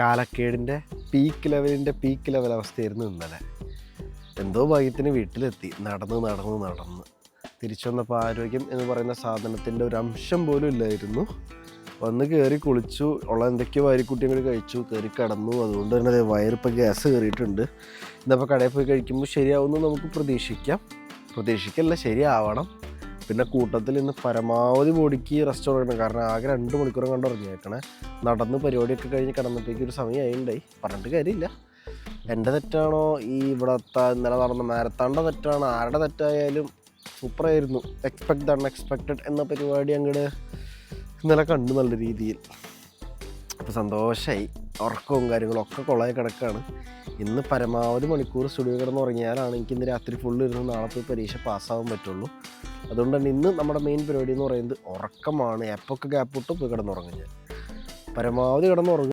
കാലക്കേടിന്റെ peak ലെവലിന്റെ peak level അവസ്ഥയായിരുന്നു ഇന്നലെ. എന്തോ ഭാഗ്യത്തിന് വീട്ടിലെത്തി. നടന്ന് നടന്ന് നടന്ന്. തിരിച്ചു വന്നപ്പോൾ ആരോഗ്യം എന്ന് പറയുന്ന സാധനത്തിന്റെ ഒരു അംശം പോലും ഇല്ലായിരുന്നു. വന്ന് കയറി കുളിച്ചു. ഉള്ള എന്തൊക്കെയോ വാരിക്കുട്ടിയും കൂടി കഴിച്ചു. കയറി കടന്നു. അതുകൊണ്ട് തന്നെ വയറിപ്പോൾ ഗ്യാസ് കയറിയിട്ടുണ്ട്. ഇന്നപ്പോൾ കടയിൽ പോയി കഴിക്കുമ്പോൾ ശരിയാവുമെന്ന് നമുക്ക് പ്രതീക്ഷിക്കാം. പ്രതീക്ഷിക്കല്ല ശരിയാവണം. പിന്നെ കൂട്ടത്തിൽ ഇന്ന് പരമാവധി ബോഡിക്ക് റെസ്റ്റ് കൊടുക്കണം. കാരണം ആകെ രണ്ട് മണിക്കൂറും കണ്ട് ഉറങ്ങിയേക്കണേ. നടന്ന് പരിപാടിയൊക്കെ കഴിഞ്ഞ് കിടന്നപ്പോഴേക്കും ഒരു സമയമായിണ്ടായി പറഞ്ഞിട്ട് കാര്യമില്ല. എന്റെ തെറ്റാണോ? ഈ ഇവിടത്തെ ഇന്നലെ നടന്ന മാരത്താണ്ട തെറ്റാണോ. ആരുടെ തെറ്റായാലും സൂപ്പറായിരുന്നു എക്സ്പെക്ട് ദ അൺഎക്സ്പെക്റ്റഡ് എന്ന പരിപാടി അങ്ങോട്ട് ഇന്നലെ കണ്ടു നല്ല രീതിയിൽ. അപ്പോൾ സന്തോഷമായി ഉറക്കവും കാര്യങ്ങളും ഒക്കെ കൊള്ളായി കിടക്കുകയാണ് ഇന്ന് പരമാവധി മണിക്കൂർ സ്റ്റുഡിയോ കിടന്ന് ഉറങ്ങിയാലാണ് എനിക്ക് ഇന്ന് രാത്രി ഫുള്ള് ഇരുന്ന് നാളെ പോയി പരീക്ഷ പാസ്സാവാൻ പറ്റുള്ളൂ. അതുകൊണ്ട് തന്നെ ഇന്ന് നമ്മുടെ മെയിൻ പരിപാടി എന്ന് പറയുന്നത് ഉറക്കമാണ്. എപ്പൊക്കെ ഗ്യാപ്പ് വിട്ട് പോയി കിടന്നുറങ്ങും ഞാൻ. പരമാവധി കിടന്നുറങ്ങും.